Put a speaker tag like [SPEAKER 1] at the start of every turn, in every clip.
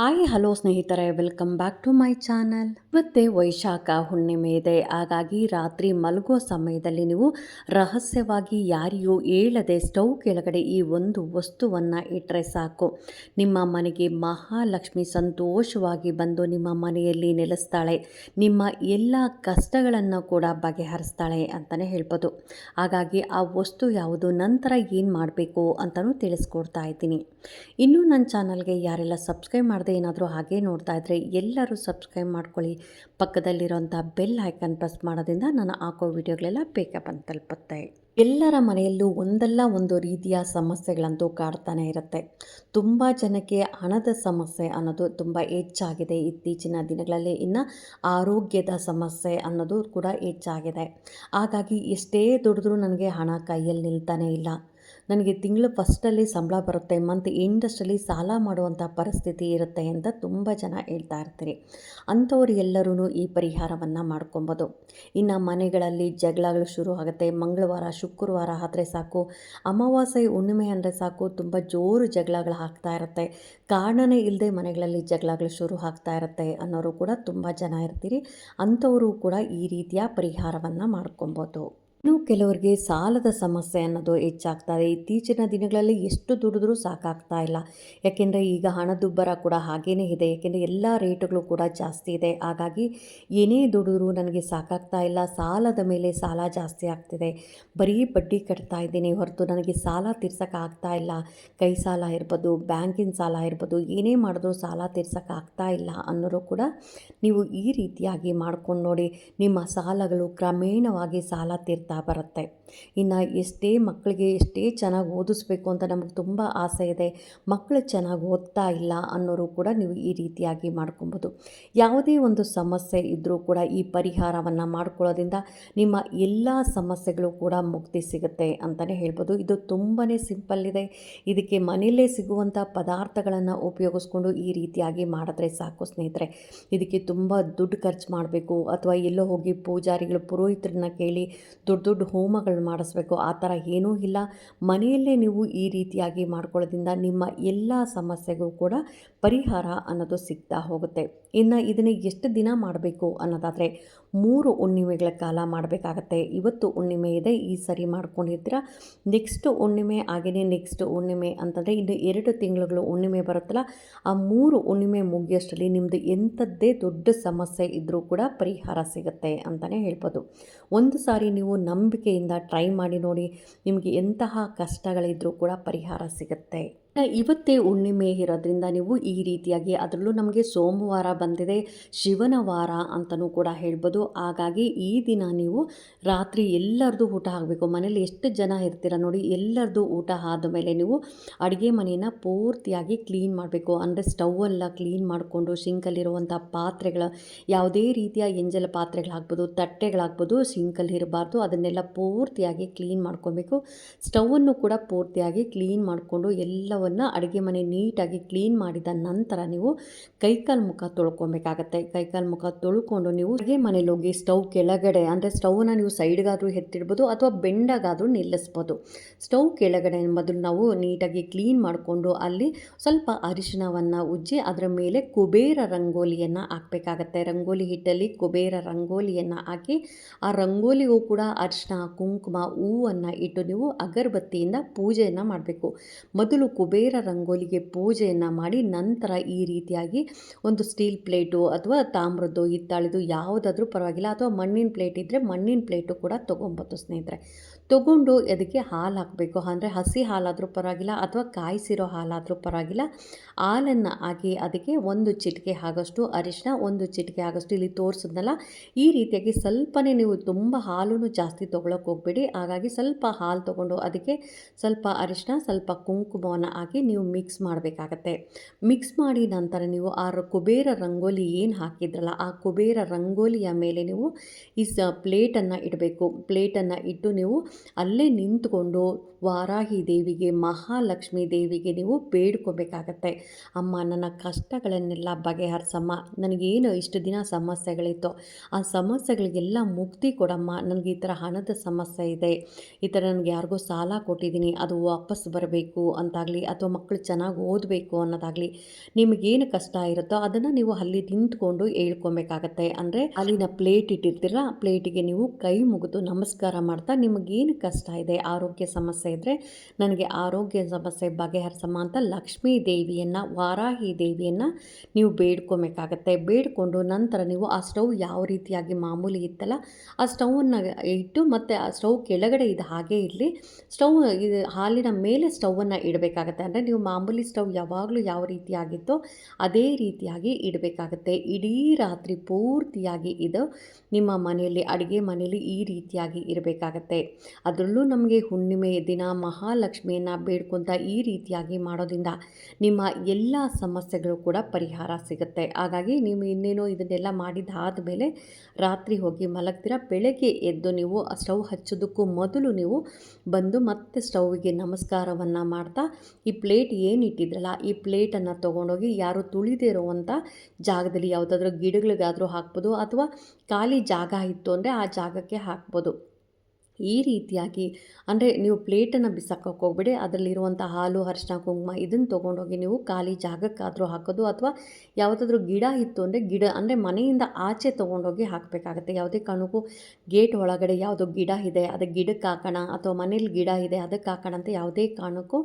[SPEAKER 1] Hi hello ಸ್ನೇಹಿತರೆ. Welcome back to my channel ಮತ್ತೆ ವೈಶಾಖ ಹುಣ್ಣಿಮೆ ಇದೆ. ಹಾಗಾಗಿ ರಾತ್ರಿ ಮಲಗುವ ಸಮಯದಲ್ಲಿ ನೀವು ರಹಸ್ಯವಾಗಿ ಯಾರಿಗೂ ಹೇಳದೆ ಸ್ಟವ್ ಕೆಳಗಡೆ ಈ ಒಂದು ವಸ್ತುವನ್ನು ಇಟ್ಟರೆ ಸಾಕು. ನಿಮ್ಮ ಮನೆಗೆ ಮಹಾಲಕ್ಷ್ಮಿ ಸಂತೋಷವಾಗಿ ಬಂದು ನಿಮ್ಮ ಮನೆಯಲ್ಲಿ ನೆಲೆಸ್ತಾಳೆ. ನಿಮ್ಮ ಎಲ್ಲ ಕಷ್ಟಗಳನ್ನು ಕೂಡ ಬಗೆಹರಿಸ್ತಾಳೆ ಅಂತಲೇ ಹೇಳ್ಬೋದು. ಹಾಗಾಗಿ ಆ ವಸ್ತು ಯಾವುದು, ನಂತರ ಏನು ಮಾಡಬೇಕು ಅಂತಲೂ ತಿಳಿಸ್ಕೊಡ್ತಾ ಇದ್ದೀನಿ. ಇನ್ನೂ ನನ್ನ ಚಾನಲ್ಗೆ ಯಾರೆಲ್ಲ ಸಬ್ಸ್ಕ್ರೈಬ್ ಮಾಡದೆ ಏನಾದರೂ ಹಾಗೆ ನೋಡ್ತಾ ಇದ್ದರೆ ಎಲ್ಲರೂ ಸಬ್ಸ್ಕ್ರೈಬ್ ಮಾಡ್ಕೊಳ್ಳಿ. ಪಕ್ಕದಲ್ಲಿರೋಂಥ ಬೆಲ್ ಐಕನ್ ಪ್ರೆಸ್ ಮಾಡೋದ್ರಿಂದ ನಾನು ಹಾಕೋ ವಿಡಿಯೋಗಳೆಲ್ಲ ಬೇಗ ಬಂದು ತಲುಪುತ್ತೆ. ಎಲ್ಲರ ಮನೆಯಲ್ಲೂ ಒಂದಲ್ಲ ಒಂದು ರೀತಿಯ ಸಮಸ್ಯೆಗಳಂತೂ ಕಾಡ್ತಾನೆ ಇರುತ್ತೆ. ತುಂಬ ಜನಕ್ಕೆ ಹಣದ ಸಮಸ್ಯೆ ಅನ್ನೋದು ತುಂಬ ಹೆಚ್ಚಾಗಿದೆ. ಇತ್ತೀಚಿನ ದಿನಗಳಲ್ಲಿ ಇನ್ನು ಆರೋಗ್ಯದ ಸಮಸ್ಯೆ ಅನ್ನೋದು ಕೂಡ ಹೆಚ್ಚಾಗಿದೆ. ಹಾಗಾಗಿ ಎಷ್ಟೇ ದುಡಿದ್ರೂ ನನಗೆ ಹಣ ಕೈಯಲ್ಲಿ ನಿಲ್ತಾನೆ ಇಲ್ಲ. ನನಗೆ ತಿಂಗಳು ಫಸ್ಟಲ್ಲಿ ಸಂಬಳ ಬರುತ್ತೆ, ಮಂತ್ ಎಂಡಷ್ಟಲ್ಲಿ ಸಾಲ ಮಾಡುವಂಥ ಪರಿಸ್ಥಿತಿ ಇರುತ್ತೆ ಅಂತ ತುಂಬ ಜನ ಹೇಳ್ತಾ ಇರ್ತೀರಿ. ಅಂಥವ್ರು ಎಲ್ಲರೂ ಈ ಪರಿಹಾರವನ್ನು ಮಾಡ್ಕೊಬೋದು. ಇನ್ನು ಮನೆಗಳಲ್ಲಿ ಜಗಳಗಳು ಶುರು ಆಗುತ್ತೆ, ಮಂಗಳವಾರ, ಶುಕ್ರವಾರ ಆದರೆ ಸಾಕು, ಅಮಾವಾಸ್ಯೆ, ಹುಣ್ಣಿಮೆ ಅಂದರೆ ಸಾಕು, ತುಂಬ ಜೋರು ಜಗಳಗಳು ಆಗ್ತಾ ಇರುತ್ತೆ. ಕಾರಣನೇ ಇಲ್ಲದೆ ಮನೆಗಳಲ್ಲಿ ಜಗಳಗಳು ಶುರು ಆಗ್ತಾ ಇರುತ್ತೆ ಅನ್ನೋರು ಕೂಡ ತುಂಬ ಜನ ಇರ್ತೀರಿ. ಅಂಥವರು ಕೂಡ ಈ ರೀತಿಯ ಪರಿಹಾರವನ್ನು ಮಾಡ್ಕೊಬೋದು. ಇನ್ನು ಕೆಲವರಿಗೆ ಸಾಲದ ಸಮಸ್ಯೆ ಅನ್ನೋದು ಹೆಚ್ಚಾಗ್ತದೆ. ಇತ್ತೀಚಿನ ದಿನಗಳಲ್ಲಿ ಎಷ್ಟು ದುಡಿದ್ರೂ ಸಾಕಾಗ್ತಾ ಇಲ್ಲ. ಯಾಕೆಂದರೆ ಈಗ ಹಣದುಬ್ಬರ ಕೂಡ ಹಾಗೇನೇ ಇದೆ. ಯಾಕೆಂದರೆ ಎಲ್ಲ ರೇಟುಗಳು ಕೂಡ ಜಾಸ್ತಿ ಇದೆ. ಹಾಗಾಗಿ ಏನೇ ದುಡಿದ್ರೂ ನನಗೆ ಸಾಕಾಗ್ತಾ ಇಲ್ಲ. ಸಾಲದ ಮೇಲೆ ಸಾಲ ಜಾಸ್ತಿ ಆಗ್ತಿದೆ. ಬರೀ ಬಡ್ಡಿ ಕಟ್ತಾ ಇದ್ದೀನಿ. ಹೊರತು ನನಗೆ ಸಾಲ ತೀರ್ಸೋಕ್ಕಾಗ್ತಾ ಇಲ್ಲ. ಕೈ ಸಾಲ ಇರ್ಬೋದು, ಬ್ಯಾಂಕಿನ ಸಾಲ ಇರ್ಬೋದು, ಏನೇ ಮಾಡಿದ್ರೂ ಸಾಲ ತೀರ್ಸೋಕ್ಕಾಗ್ತಾ ಇಲ್ಲ ಅನ್ನೋರು ಕೂಡ ನೀವು ಈ ರೀತಿಯಾಗಿ ಮಾಡ್ಕೊಂಡು ನೋಡಿ. ನಿಮ್ಮ ಸಾಲಗಳು ಕ್ರಮೇಣವಾಗಿ ಸಾಲ ತೀರ್ತಾ ಬರುತ್ತೆ. ಇನ್ನು ಎಷ್ಟೇ ಮಕ್ಕಳಿಗೆ ಎಷ್ಟೇ ಚೆನ್ನಾಗಿ ಓದಿಸ್ಬೇಕು ಅಂತ ನಮಗೆ ತುಂಬ ಆಸೆ ಇದೆ. ಮಕ್ಕಳು ಚೆನ್ನಾಗಿ ಓದ್ತಾ ಇಲ್ಲ ಅನ್ನೋರು ಕೂಡ ನೀವು ಈ ರೀತಿಯಾಗಿ ಮಾಡ್ಕೊಬೋದು. ಯಾವುದೇ ಒಂದು ಸಮಸ್ಯೆ ಇದ್ದರೂ ಕೂಡ ಈ ಪರಿಹಾರವನ್ನು ಮಾಡ್ಕೊಳ್ಳೋದ್ರಿಂದ ನಿಮ್ಮ ಎಲ್ಲ ಸಮಸ್ಯೆಗಳು ಕೂಡ ಮುಕ್ತಿ ಸಿಗುತ್ತೆ ಅಂತಲೇ ಹೇಳ್ಬೋದು. ಇದು ತುಂಬಾ ಸಿಂಪಲ್ ಇದೆ. ಇದಕ್ಕೆ ಮನೆಯಲ್ಲೇ ಸಿಗುವಂಥ ಪದಾರ್ಥಗಳನ್ನು ಉಪಯೋಗಿಸ್ಕೊಂಡು ಈ ರೀತಿಯಾಗಿ ಮಾಡಿದ್ರೆ ಸಾಕು ಸ್ನೇಹಿತರೆ. ಇದಕ್ಕೆ ತುಂಬ ದುಡ್ಡು ಖರ್ಚು ಮಾಡಬೇಕು. ಅಥವಾ ಎಲ್ಲೋ ಹೋಗಿ ಪೂಜಾರಿಗಳು ಪುರೋಹಿತರನ್ನ ಕೇಳಿ ದೊಡ್ಡ ದೊಡ್ಡ ಹೋಮಗಳು ಮಾಡಿಸ್ಬೇಕು. ಆ ಥರ ಏನೂ ಇಲ್ಲ. ಮನೆಯಲ್ಲೇ ನೀವು ಈ ರೀತಿಯಾಗಿ ಮಾಡ್ಕೊಳ್ಳೋದ್ರಿಂದ ನಿಮ್ಮ ಎಲ್ಲ ಸಮಸ್ಯೆಗೂ ಕೂಡ ಪರಿಹಾರ ಅನ್ನೋದು ಸಿಗ್ತಾ ಹೋಗುತ್ತೆ. ಇನ್ನು ಇದನ್ನು ಎಷ್ಟು ದಿನ ಮಾಡಬೇಕು ಅನ್ನೋದಾದರೆ ಮೂರು ಹುಣ್ಣಿಮೆಗಳ ಕಾಲ ಮಾಡಬೇಕಾಗತ್ತೆ. ಇವತ್ತು ಹುಣ್ಣಿಮೆ ಇದೆ, ಈ ಸರಿ ಮಾಡ್ಕೊಂಡಿರ್ತೀರ. ನೆಕ್ಸ್ಟ್ ಹುಣ್ಣಿಮೆ ಹಾಗೆಯೇ ನೆಕ್ಸ್ಟ್ ಹುಣ್ಣಿಮೆ ಅಂತಂದರೆ ಇನ್ನು ಎರಡು ತಿಂಗಳುಗಳು ಹುಣ್ಣಿಮೆ ಬರುತ್ತಲ್ಲ, ಆ ಮೂರು ಹುಣ್ಣಿಮೆ ಮುಗಿಯೋಷ್ಟರಲ್ಲಿ ನಿಮ್ಮದು ಎಂಥದ್ದೇ ದೊಡ್ಡ ಸಮಸ್ಯೆ ಇದ್ದರೂ ಕೂಡ ಪರಿಹಾರ ಸಿಗುತ್ತೆ ಅಂತಲೇ ಹೇಳ್ಬೋದು. ಒಂದು ಸಾರಿ ನೀವು ನಂಬಿಕೆಯಿಂದ ಟ್ರೈ ಮಾಡಿ ನೋಡಿ ನಿಮಗೆ ಎಂತಹ ಕಷ್ಟಗಳಿದ್ರೂ ಕೂಡ ಪರಿಹಾರ ಸಿಗುತ್ತೆ. ಇವತ್ತೇ ಹುಣ್ಣಿಮೆ ಇರೋದ್ರಿಂದ ನೀವು ಈ ರೀತಿಯಾಗಿ ಅದರಲ್ಲೂ ನಮಗೆ ಸೋಮವಾರ ಬಂದಿದೆ, ಶಿವನ ವಾರ ಅಂತಲೂ ಕೂಡ ಹೇಳ್ಬೋದು. ಹಾಗಾಗಿ ಈ ದಿನ ನೀವು ರಾತ್ರಿ ಎಲ್ಲರದು ಊಟ ಆಗಬೇಕು ಮನೇಲಿ ಎಷ್ಟು ಜನ ಇರ್ತೀರ ನೋಡಿ ಎಲ್ಲರದು ಊಟ ಆದ ಮೇಲೆ ನೀವು ಅಡುಗೆ ಮನೆಯನ್ನು ಪೂರ್ತಿಯಾಗಿ ಕ್ಲೀನ್ ಮಾಡಬೇಕು. ಅಂದರೆ ಸ್ಟವ್ವೆಲ್ಲ ಕ್ಲೀನ್ ಮಾಡಿಕೊಂಡು, ಸಿಂಕಲ್ಲಿರುವಂಥ ಪಾತ್ರೆಗಳ, ಯಾವುದೇ ರೀತಿಯ ಎಂಜಲ ಪಾತ್ರೆಗಳಾಗ್ಬೋದು, ತಟ್ಟೆಗಳಾಗ್ಬೋದು, ಸಿಂಕಲ್ಲಿ ಇರಬಾರ್ದು. ಅದನ್ನೆಲ್ಲ ಪೂರ್ತಿಯಾಗಿ ಕ್ಲೀನ್ ಮಾಡ್ಕೊಬೇಕು. ಸ್ಟವನ್ನು ಕೂಡ ಪೂರ್ತಿಯಾಗಿ ಕ್ಲೀನ್ ಮಾಡಿಕೊಂಡು ಎಲ್ಲವನ್ನು ಅಡುಗೆ ಮನೆ ನೀಟಾಗಿ ಕ್ಲೀನ್ ಮಾಡಿದ ನಂತರ ನೀವು ಕೈಕಾಲು ಮುಖ ತೊಳ್ಕೊಬೇಕಾಗತ್ತೆ. ಕೈಕಾಲು ಮುಖ ತೊಳ್ಕೊಂಡು ನೀವು ಅಡುಗೆ ಮನೇಲಿ ಹೋಗಿ ಸ್ಟವ್ ಕೆಳಗಡೆ, ಅಂದರೆ ಸ್ಟವ್ನ ನೀವು ಸೈಡ್ಗಾದರೂ ಎತ್ತಿಡ್ಬೋದು ಅಥವಾ ಬೆಂಡಾಗಾದರೂ ನಿಲ್ಲಿಸ್ಬೋದು. ಸ್ಟವ್ ಕೆಳಗಡೆ ಮೊದಲು ನಾವು ನೀಟಾಗಿ ಕ್ಲೀನ್ ಮಾಡಿಕೊಂಡು ಅಲ್ಲಿ ಸ್ವಲ್ಪ ಅರಿಶಿಣವನ್ನು ಉಜ್ಜಿ ಅದರ ಮೇಲೆ ಕುಬೇರ ರಂಗೋಲಿಯನ್ನು ಹಾಕಬೇಕಾಗತ್ತೆ. ರಂಗೋಲಿ ಹಿಟ್ಟಲ್ಲಿ ಕುಬೇರ ರಂಗೋಲಿಯನ್ನು ಹಾಕಿ ಆ ರಂಗೋಲಿಗೂ ಕೂಡ ಅರಿಶಿಣ, ಕುಂಕುಮ, ಹೂವನ್ನು ಇಟ್ಟು ನೀವು ಅಗರಬತ್ತಿಯಿಂದ ಪೂಜೆಯನ್ನು ಮಾಡಬೇಕು. ಮೊದಲು ಕುಬೇರ ರಂಗೋಲಿಗೆ ಪೂಜೆಯನ್ನು ಮಾಡಿ ನಂತರ ಈ ರೀತಿಯಾಗಿ ಒಂದು ಸ್ಟೀಲ್ ಪ್ಲೇಟು ಅಥವಾ ತಾಮ್ರದ್ದು ಹಿತ್ತಾಳಿದು ಯಾವುದಾದ್ರೂ ಪರವಾಗಿಲ್ಲ ಅಥವಾ ಮಣ್ಣಿನ ಪ್ಲೇಟ್ ಇದ್ದರೆ ಮಣ್ಣಿನ ಪ್ಲೇಟು ಕೂಡ ತೊಗೊಬೋದು ಸ್ನೇಹಿತರೆ. ತೊಗೊಂಡು ಅದಕ್ಕೆ ಹಾಲು ಹಾಕಬೇಕು? ಅಂದರೆ ಹಸಿ ಹಾಲಾದರೂ ಪರವಾಗಿಲ್ಲ ಅಥವಾ ಕಾಯಿಸಿರೋ ಹಾಲಾದರೂ ಪರವಾಗಿಲ್ಲ. ಹಾಲನ್ನು ಹಾಕಿ ಅದಕ್ಕೆ ಒಂದು ಚಿಟಿಕೆ ಆಗೋಷ್ಟು ಅರಿಶಿನ ಒಂದು ಚಿಟಿಕೆ ಆಗೋಷ್ಟು ಇಲ್ಲಿ ತೋರಿಸಿದ್ನಲ್ಲ, ಈ ರೀತಿಯಾಗಿ ಸ್ವಲ್ಪನೇ ನೀವು ತುಂಬ ಹಾಲು ಜಾಸ್ತಿ ತೊಗೊಳಕ್ಕೆ ಹೋಗ್ಬೇಡಿ. ಹಾಗಾಗಿ ಸ್ವಲ್ಪ ಹಾಲು ತೊಗೊಂಡು ಅದಕ್ಕೆ ಸ್ವಲ್ಪ ಅರಿಶಿನ ಸ್ವಲ್ಪ ಕುಂಕುಮವನ್ನು ಹಾಕಿ ನೀವು ಮಿಕ್ಸ್ ಮಾಡಬೇಕಾಗತ್ತೆ. ಮಿಕ್ಸ್ ಮಾಡಿ ನಂತರ ನೀವು ಆ ಕುಬೇರ ರಂಗೋಲಿ ಏನು ಹಾಕಿದ್ರಲ್ಲ, ಆ ಕುಬೇರ ರಂಗೋಲಿಯ ಮೇಲೆ ನೀವು ಈ ಸ ಪ್ಲೇಟನ್ನು ಇಡಬೇಕು. ಪ್ಲೇಟನ್ನು ಇಟ್ಟು ನೀವು ಅಲ್ಲೇ ನಿಂತ್ಕೊಂಡು ವಾರಾಹಿ ದೇವಿಗೆ, ಮಹಾಲಕ್ಷ್ಮೀ ದೇವಿಗೆ ನೀವು ಬೇಡ್ಕೋಬೇಕಾಗತ್ತೆ. ಅಮ್ಮ, ನನ್ನ ಕಷ್ಟಗಳನ್ನೆಲ್ಲ ಬಗೆಹರಿಸಮ್ಮ. ನನಗೇನು ಇಷ್ಟು ದಿನ ಸಮಸ್ಯೆಗಳಿತ್ತು. ಆ ಸಮಸ್ಯೆಗಳಿಗೆಲ್ಲ ಮುಕ್ತಿ ಕೊಡಮ್ಮ. ನನಗೆ ಈ ಥರ ಹಣದ ಸಮಸ್ಯೆ ಇದೆ. ಈ ಥರ ನನಗೆ ಯಾರಿಗೋ ಸಾಲ ಕೊಟ್ಟಿದ್ದೀನಿ. ಅದು ವಾಪಸ್ ಬರಬೇಕು ಅಂತಾಗಲಿ ಅಥವಾ ಮಕ್ಕಳು ಚೆನ್ನಾಗಿ ಓದಬೇಕು ಅನ್ನೋದಾಗಲಿ ನಿಮಗೇನು ಕಷ್ಟ ಇರುತ್ತೋ ಅದನ್ನು ನೀವು ಅಲ್ಲಿ ನಿಂತ್ಕೊಂಡು ಹೇಳ್ಕೊಬೇಕಾಗತ್ತೆ. ಅಂದರೆ ಅಲ್ಲಿನ ಪ್ಲೇಟ್ ಇಟ್ಟಿರ್ತೀರ ಪ್ಲೇಟಿಗೆ ನೀವು ಕೈ ಮುಗಿದು ನಮಸ್ಕಾರ ಮಾಡ್ತಾ ನಿಮಗೇನು ಕಷ್ಟ ಇದೆ, ಆರೋಗ್ಯ ಸಮಸ್ಯೆ ಇದ್ದರೆ ನನಗೆ ಆರೋಗ್ಯ ಸಮಸ್ಯೆ, ಬಗೆಹರಿಸಮ್ಮ ಅಂತ ಲಕ್ಷ್ಮೀ ದೇವಿಯನ್ನು, ವಾರಾಹಿ ದೇವಿಯನ್ನು ನೀವು ಬೇಡ್ಕೊಬೇಕಾಗತ್ತೆ. ಬೇಡಿಕೊಂಡು ನಂತರ ನೀವು ಆ ಸ್ಟವ್ ಯಾವ ರೀತಿಯಾಗಿ ಮಾಮೂಲಿ ಇತ್ತಲ್ಲ, ಆ ಸ್ಟವನ್ನು ಇಟ್ಟು ಮತ್ತು ಆ ಸ್ಟವ್ ಕೆಳಗಡೆ ಇದು ಹಾಗೇ ಇರಲಿ. ಸ್ಟವ್ ಇದು ಹಾಲಿನ ಮೇಲೆ ಸ್ಟೌವನ್ನು ಇಡಬೇಕಾಗತ್ತೆ. ಅಂದರೆ ನೀವು ಮಾಮೂಲಿ ಸ್ಟವ್ ಯಾವಾಗಲೂ ಯಾವ ರೀತಿಯಾಗಿತ್ತೋ ಅದೇ ರೀತಿಯಾಗಿ ಇಡಬೇಕಾಗತ್ತೆ. ಇಡೀ ರಾತ್ರಿ ಪೂರ್ತಿಯಾಗಿ ಇದು ನಿಮ್ಮ ಮನೆಯಲ್ಲಿ, ಅಡುಗೆ ಮನೆಯಲ್ಲಿ ಈ ರೀತಿಯಾಗಿ ಇರಬೇಕಾಗತ್ತೆ. ಅದರಲ್ಲೂ ನಮಗೆ ಹುಣ್ಣಿಮೆ ದಿನ ಮಹಾಲಕ್ಷ್ಮಿಯನ್ನು ಬೇಡ್ಕೊತ ಈ ರೀತಿಯಾಗಿ ಮಾಡೋದ್ರಿಂದ ನಿಮ್ಮ ಎಲ್ಲ ಸಮಸ್ಯೆಗಳು ಕೂಡ ಪರಿಹಾರ ಸಿಗುತ್ತೆ. ಹಾಗಾಗಿ ನೀವು ಇನ್ನೇನೋ ಇದನ್ನೆಲ್ಲ ಮಾಡಿದ್ದಾದ ಮೇಲೆ ರಾತ್ರಿ ಹೋಗಿ ಮಲಗ್ತೀರ, ಬೆಳಗ್ಗೆ ಎದ್ದು ನೀವು ಸ್ಟವ್ ಹಚ್ಚೋದಕ್ಕೂ ಮೊದಲು ನೀವು ಬಂದು ಮತ್ತೆ ಸ್ಟವ್ಗೆ ನಮಸ್ಕಾರವನ್ನು ಮಾಡ್ತಾ ಈ ಪ್ಲೇಟ್ ಏನು ಇಟ್ಟಿದ್ರಲ್ಲ, ಈ ಪ್ಲೇಟನ್ನು ತೊಗೊಂಡೋಗಿ ಯಾರು ಇರುವಂಥ ಜಾಗದಲ್ಲಿ ಯಾವುದಾದ್ರೂ ಗಿಡಗಳಿಗಾದರೂ ಹಾಕ್ಬೋದು ಅಥವಾ ಖಾಲಿ ಜಾಗ ಇತ್ತು ಅಂದರೆ ಆ ಜಾಗಕ್ಕೆ ಹಾಕ್ಬೋದು. ಈ ರೀತಿಯಾಗಿ, ಅಂದರೆ ನೀವು ಪ್ಲೇಟನ್ನು ಬಿಸಾಕೋಕೆ ಹೋಗ್ಬೇಡಿ, ಅದರಲ್ಲಿರುವಂಥ ಹಾಲು ಅರಿಶಿನ ಕುಂಕುಮ ಇದನ್ನು ತೊಗೊಂಡೋಗಿ ನೀವು ಖಾಲಿ ಜಾಗಕ್ಕಾದರೂ ಹಾಕೋದು ಅಥವಾ ಯಾವುದಾದ್ರೂ ಗಿಡ ಇತ್ತು ಅಂದರೆ ಗಿಡ, ಅಂದರೆ ಮನೆಯಿಂದ ಆಚೆ ತೊಗೊಂಡೋಗಿ ಹಾಕಬೇಕಾಗತ್ತೆ. ಯಾವುದೇ ಕಾರಣಕ್ಕೂ ಗೇಟ್ ಒಳಗಡೆ ಯಾವುದೋ ಗಿಡ ಇದೆ, ಅದು ಗಿಡಕ್ಕೆ ಹಾಕೋಣ ಅಥವಾ ಮನೇಲಿ ಗಿಡ ಇದೆ, ಅದಕ್ಕೆ ಹಾಕೋಣ ಅಂತ ಯಾವುದೇ ಕಾರಣಕ್ಕೂ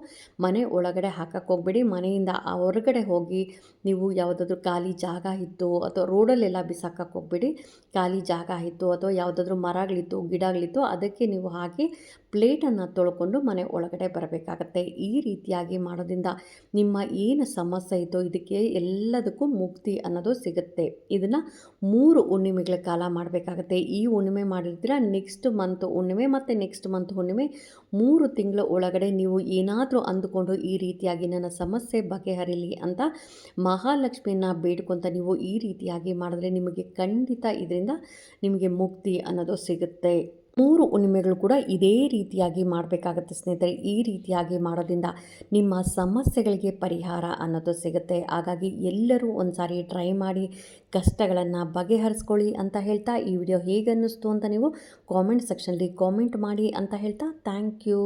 [SPEAKER 1] ಮನೆ ಒಳಗಡೆ ಹಾಕಕ್ಕೆ ಹೋಗ್ಬೇಡಿ. ಮನೆಯಿಂದ ಹೊರಗಡೆ ಹೋಗಿ ನೀವು ಯಾವುದಾದ್ರೂ ಖಾಲಿ ಜಾಗ ಇತ್ತು ಅಥವಾ ರೋಡಲ್ಲೆಲ್ಲ ಬಿಸಾಕಕ್ಕೆ ಹೋಗ್ಬೇಡಿ. ಖಾಲಿ ಜಾಗ ಇತ್ತು ಅಥವಾ ಯಾವುದಾದ್ರೂ ಮರಗಳಿತ್ತು, ಗಿಡಗಳಿತ್ತು, ಅದಕ್ಕೆ ನೀವು ಹಾಕಿ ಪ್ಲೇಟನ್ನು ತೊಳ್ಕೊಂಡು ಮನೆ ಒಳಗಡೆ ಬರಬೇಕಾಗತ್ತೆ. ಈ ರೀತಿಯಾಗಿ ಮಾಡೋದ್ರಿಂದ ನಿಮ್ಮ ಏನು ಸಮಸ್ಯೆ ಇದೋ ಇದಕ್ಕೆ ಎಲ್ಲದಕ್ಕೂ ಮುಕ್ತಿ ಅನ್ನೋದು ಸಿಗುತ್ತೆ. ಇದನ್ನು ಮೂರು ಹುಣ್ಣಿಮೆಗಳ ಕಾಲ ಮಾಡಬೇಕಾಗತ್ತೆ. ಈ ಹುಣ್ಣಿಮೆ ಮಾಡಿರ್ತೀರ ನೆಕ್ಸ್ಟ್ ಮಂತ್ ಹುಣ್ಣಿಮೆ ಮತ್ತು ನೆಕ್ಸ್ಟ್ ಮಂತ್ ಹುಣ್ಣಿಮೆ ಮೂರು ತಿಂಗಳ ಒಳಗಡೆ ನೀವು ಏನಾದರೂ ಅಂದುಕೊಂಡು ಈ ರೀತಿಯಾಗಿ ನನ್ನ ಸಮಸ್ಯೆ ಬಗೆಹರಿಲಿ ಅಂತ ಮಹಾಲಕ್ಷ್ಮಿಯನ್ನು ಬೇಡ್ಕೊಂತ ನೀವು ಈ ರೀತಿಯಾಗಿ ಮಾಡಿದ್ರೆ ನಿಮಗೆ ಖಂಡಿತ ಇದರಿಂದ ನಿಮಗೆ ಮುಕ್ತಿ ಅನ್ನೋದು ಸಿಗುತ್ತೆ. ಮೂರು ಹುಣ್ಣಿಮೆಗಳು ಕೂಡ ಇದೇ ರೀತಿಯಾಗಿ ಮಾಡಬೇಕಾಗತ್ತೆ ಸ್ನೇಹಿತರೆ. ಈ ರೀತಿಯಾಗಿ ಮಾಡೋದ್ರಿಂದ ನಿಮ್ಮ ಸಮಸ್ಯೆಗಳಿಗೆ ಪರಿಹಾರ ಅನ್ನೋದು ಸಿಗುತ್ತೆ. ಹಾಗಾಗಿ ಎಲ್ಲರೂ ಒಂದು ಸಾರಿ ಟ್ರೈ ಮಾಡಿ, ಕಷ್ಟಗಳನ್ನು ಬಗೆಹರಿಸ್ಕೊಳ್ಳಿ ಅಂತ ಹೇಳ್ತಾ ಈ ವಿಡಿಯೋ ಹೇಗೆ ಅನ್ನಿಸ್ತು ಅಂತ ನೀವು ಕಾಮೆಂಟ್ ಸೆಕ್ಷನಲ್ಲಿ ಕಾಮೆಂಟ್ ಮಾಡಿ ಅಂತ ಹೇಳ್ತಾ ಥ್ಯಾಂಕ್ ಯು.